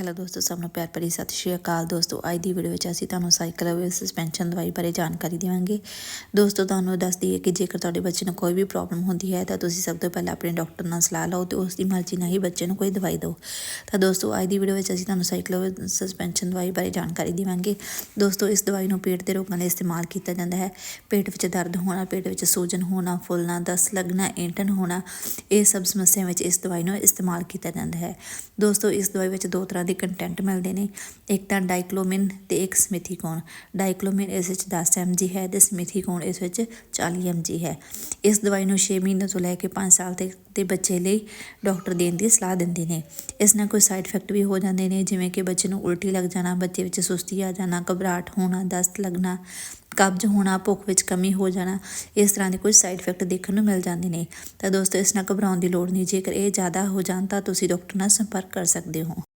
Hello ਦੋਸਤੋ ਸਭ ਨੂੰ ਪਿਆਰ ਭਰੀ ਸਤਿ ਸ਼੍ਰੀ ਅਕਾਲ। ਦੋਸਤੋ, ਅੱਜ ਦੀ ਵੀਡੀਓ ਵਿੱਚ ਅਸੀਂ ਤੁਹਾਨੂੰ ਸਾਈਕਲ ਸਸਪੈਂਸ਼ਨ ਦਵਾਈ ਬਾਰੇ ਜਾਣਕਾਰੀ ਦੇਵਾਂਗੇ। ਦੋਸਤੋ, ਤੁਹਾਨੂੰ ਦੱਸ ਦਈਏ ਕਿ ਜੇਕਰ ਤੁਹਾਡੇ ਬੱਚੇ ਨੂੰ ਕੋਈ ਵੀ ਪ੍ਰੋਬਲਮ ਹੁੰਦੀ ਹੈ, ਤਾਂ ਤੁਸੀਂ ਸਭ ਤੋਂ ਪਹਿਲਾਂ ਆਪਣੇ ਡਾਕਟਰ ਨਾਲ ਸਲਾਹ ਲਓ ਤੇ ਉਸ ਦੀ ਮਰਜ਼ੀ ਨਾਲ ਹੀ ਬੱਚੇ ਨੂੰ ਕੋਈ ਦਵਾਈ ਦਿਓ। ਤਾਂ ਦੋਸਤੋ, ਅੱਜ ਦੀ ਵੀਡੀਓ ਵਿੱਚ ਅਸੀਂ ਤੁਹਾਨੂੰ ਸਾਈਕਲ ਸਸਪੈਂਸ਼ਨ ਦਵਾਈ ਬਾਰੇ ਜਾਣਕਾਰੀ ਦੇਵਾਂਗੇ। ਦੋਸਤੋ, ਇਸ ਦਵਾਈ ਨੂੰ ਪੇਟ ਦੇ ਰੋਗਾਂ ਲਈ ਇਸਤੇਮਾਲ ਕੀਤਾ ਜਾਂਦਾ ਹੈ। ਪੇਟ ਵਿੱਚ ਦਰਦ ਹੋਣਾ, ਪੇਟ ਵਿੱਚ ਸੂਜਨ ਹੋਣਾ, ਫੁੱਲਣਾ ਦਸਤ ਲੱਗਣਾ ਏਂਟਨ ਹੋਣਾ, ਇਹ ਸਭ ਸਮੱਸਿਆਵਾਂ ਵਿੱਚ ਇਸ ਦਵਾਈ ਨੂੰ ਇਸਤੇਮਾਲ ਕੀਤਾ ਜਾਂਦਾ ਹੈ। ਦੋਸਤੋ, ਇਸ ਦਵਾਈ ਵਿੱਚ ਦੋ ਤਰ੍ਹਾਂ ਦੇ ਕੰਟੈਂਟ ਮਿਲਦੇ ਨੇ। ਇੱਕ ਤਾਂ ਡਾਈਕਲੋਮਿਨ ਤੇ ਇੱਕ ਸਮਿਥੀਕੋਨ ਡਾਈਕਲੋਮਿਨ ਇਸ ਵਿੱਚ 10 mg ਹੈ ਤੇ ਸਮਿਥੀਕੋਨ ਇਸ ਵਿੱਚ 40 mg ਹੈ। ਇਸ ਦਵਾਈ ਨੂੰ 6 ਮਹੀਨੇ ਤੋਂ ਲੈ ਕੇ 5 ਸਾਲ ਤੱਕ ਦੇ ਬੱਚੇ ਲਈ ਡਾਕਟਰ ਦੇਣ ਦੀ ਸਲਾਹ ਦਿੰਦੇ ਨੇ। ਇਸ ਨਾਲ ਕੋਈ ਸਾਈਡ ਇਫੈਕਟ ਵੀ ਹੋ ਜਾਂਦੇ ਨੇ, ਜਿਵੇਂ ਕਿ ਬੱਚੇ ਨੂੰ ਉਲਟੀ ਲੱਗ ਜਾਣਾ, ਬੱਚੇ ਵਿੱਚ ਸੁਸਤੀ ਆ ਜਾਣਾ, ਘਬਰਾਹਟ ਹੋਣਾ, ਦਸਤ ਲੱਗਣਾ, ਕਬਜ਼ ਹੋਣਾ, ਭੁੱਖ ਵਿੱਚ ਕਮੀ ਹੋ ਜਾਣਾ, ਇਸ ਤਰ੍ਹਾਂ ਦੇ ਕੁਝ ਸਾਈਡ ਇਫੈਕਟ ਦੇਖਣ ਨੂੰ ਮਿਲ ਜਾਂਦੇ ਨੇ। ਤਾਂ ਦੋਸਤੋ, ਇਸ ਨਾਲ ਘਬਰਾਉਣ ਦੀ ਲੋੜ ਨਹੀਂ। ਜੇਕਰ ਇਹ ਜ਼ਿਆਦਾ ਹੋ ਜਾਣ ਤਾਂ ਤੁਸੀਂ ਡਾਕਟਰ ਨਾਲ ਸੰਪਰਕ ਕਰ ਸਕਦੇ ਹੋ।